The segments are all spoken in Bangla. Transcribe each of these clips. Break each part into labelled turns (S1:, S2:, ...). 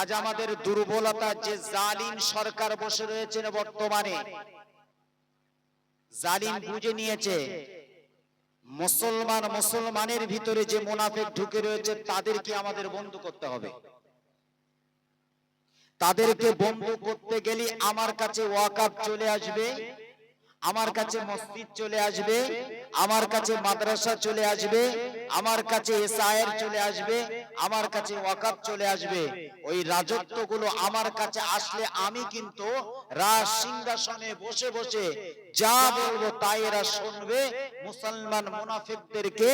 S1: আজ আমাদের দুর্বলতা যে জালিম সরকার বসে রয়েছেন বর্তমানে, জালিম বুঝে নিয়েছে, মুসলমান মুসলমানের ভিতরে যে মুনাফিক ঢুকে রয়েছে তাদেরকে আমাদের বন্ধু করতে হবে। তাদেরকে বন্ধু করতে গেলে আমার কাছে ওয়াকাব চলে আসবে, আমার কাছে মসজিদ চলে আসবে, আমার কাছে মাদ্রাসা চলে আসবে আমার কাছে এসআইয়ের চলে আসবে, আমার কাছে ওয়াকাব চলে আসবে। ওই রাজত্বগুলো আমার কাছে আসলে আমি কিন্তু রাজ সিংহাসনে বসে বসে যা বলব তাই এরা শুনবে। মুসলমান মুনাফিকদেরকে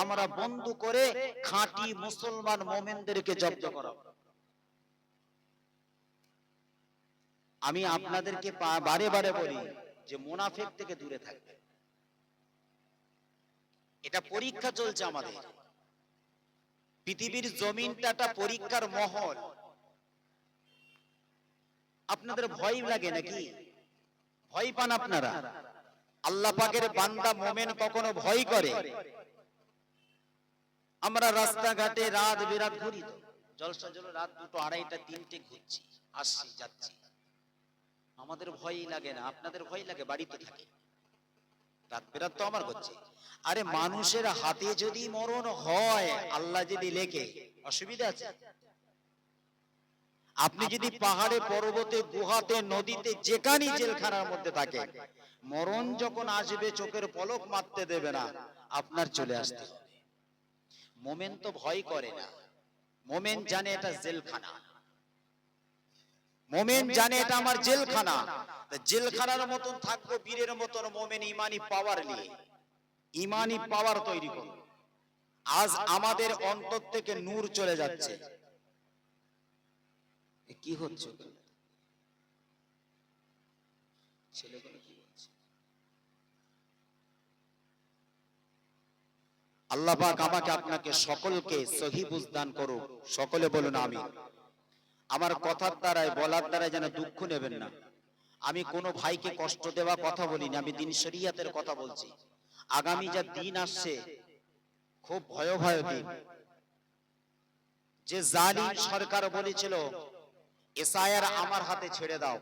S1: আমরা বন্ধু করে খাঁটি মুসলমান মোমেনদেরকে জব্দ করাবো আমি আপনাদেরকে বারে বারে বলি যে মুনাফিক থেকে দূরে থাকবে। এটা পরীক্ষা চলছে আমাদের। পৃথিবীর জমিনটা পরীক্ষার মহল। আপনাদের ভয় লাগে নাকি? ভয় পান আপনারা? আল্লাহ পাকের বান্দা মোমেন কখনো ভয় করে? আমরা রাস্তাঘাটে রাত বিরাত ঘুরি তো। জলসা জল রাত দুটো আড়াইটা, তিনটে ঘুরছি, আসছি, যাচ্ছি। আমাদের ভয়ই লাগে না। আপনাদের ভয় লাগে, বাড়িতে থাকে। রাত বেরাত তো আমার হচ্ছে। আরে মানুষের হাতে যদি মরণ হয় আল্লাহ যদি লেখে অসুবিধা আছে? আপনি যদি পাহাড়ে পর্বতে গুহাতে নদীতে যেখানেই জেলখানার মধ্যে থাকে মরণ যখন আসবে চোখের পলক মারতে দেবে না আপনার চলে আসতে হবে। মোমেন তো ভয় করে না। মোমেন জানে এটা জেলখানা। মোমেন জানে এটা আমার জেলখানা। জেলখানার মতন থাকব বীরের মতন মোমেন ইমানি পাওয়ার নিয়ে। ইমানি পাওয়ার তৈরি করো। আজ আমাদের অন্তর থেকে নূর চলে যাচ্ছে। কি হচ্ছে ছেলেগুলো কি বলছে? আল্লাহ পাক আমাকে আপনাকে সকলকে সহি বুঝদান করুক। সকলে বলুন আমি আমার কথার দ্বারাই বলার দ্বারাই যেন দুঃখ নেবেন না। আমি কোনো ভাইকে কষ্ট দেওয়া কথা বলিনি আমি দিন শরিয়াতের কথা বলছি। আগামী যা দিন আসছে খুব ভয়াবহ দিন। যে জালিম সরকার বলেছিল এসআইআর আমার হাতে ছেড়ে দাও।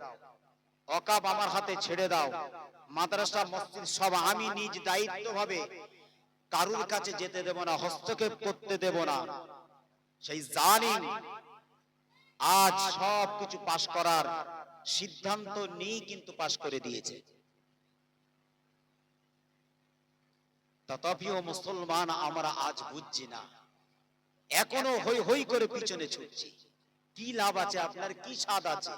S1: অকাব আমার হাতে ছেড়ে দাও। মাদ্রাসা মসজিদ সব আমি নিজ দায়িত্ব ভাবে কারুর কাছে যেতে দেব না হস্তক্ষেপ করতে দেব না। সেই জালিম আজ সব কিছু পাশ করার সিদ্ধান্ত নিয়েই কিন্তু পাশ করে দিয়েছে। তথাপিও মুসলমান, আমরা আজ বুঝছি না। এখনও হই হই করে পিছনে ছুটছি। কি লাভ আছে? আপনার কি স্বাদ আছে?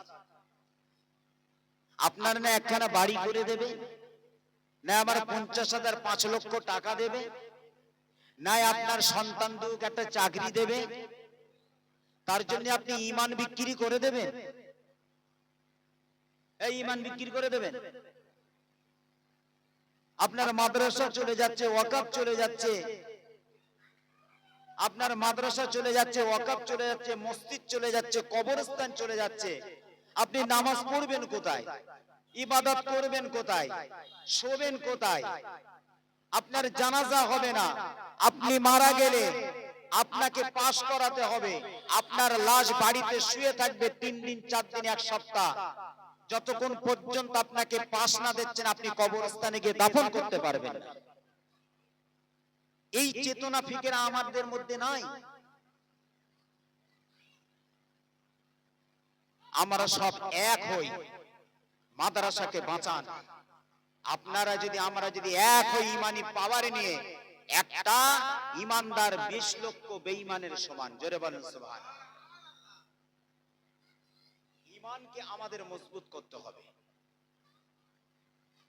S1: আপনার না একখানা বাড়ি করে দেবে? না আমার পঞ্চাশ হাজার পাঁচ লক্ষ টাকা দেবে? না আপনার সন্তান দুক একটা চাকরি দেবে? তার জন্য আপনি ইমান বিক্রি করে দেবেন। এই ইমান বিক্রি করে দেবেন। আপনার মাদ্রাসা চলে যাচ্ছে ওয়াকাব চলে যাচ্ছে। আপনার মাদ্রাসা চলে যাচ্ছে ওয়াকাব চলে যাচ্ছে মসজিদ চলে যাচ্ছে কবরস্থান চলে যাচ্ছে। আপনি নামাজ পড়বেন কোথায়? ইবাদত করবেন কোথায়? শোবেন কোথায়? আপনার জানাজা হবে না। আপনি মারা গেলে আপনাকে পাশ করাতে হবে। আপনার লাশ বাড়িতে শুয়ে থাকবে তিন দিন, চার দিন, এক সপ্তাহ। যতক্ষণ পর্যন্ত আপনাকে পাশ না দিচ্ছেন, আপনি কবরস্থানে গিয়ে দাফন করতে পারবেন এই চেতনা ফিকেরা আমাদের মধ্যে নাই। আমরা সব এক হই। মাদ্রাসাকে বাঁচান। আপনারা যদি, আমরা যদি এক হই ইমানি পাওয়ার নিয়ে একটা ইমানদার বিশ লক্ষ বেঈমানের সমান। জোরে বলেন, সুবহান। ইমানকে আমাদের মজবুত করতে হবে।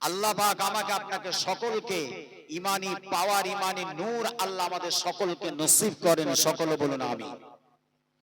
S1: আল্লাহ পাক আমাকে আপনাকে সকলকে ইমানি পাওয়ার, ইমানি নূর আল্লাহ আমাদের সকলকে নসিব করেন, সকলে বলুন আমি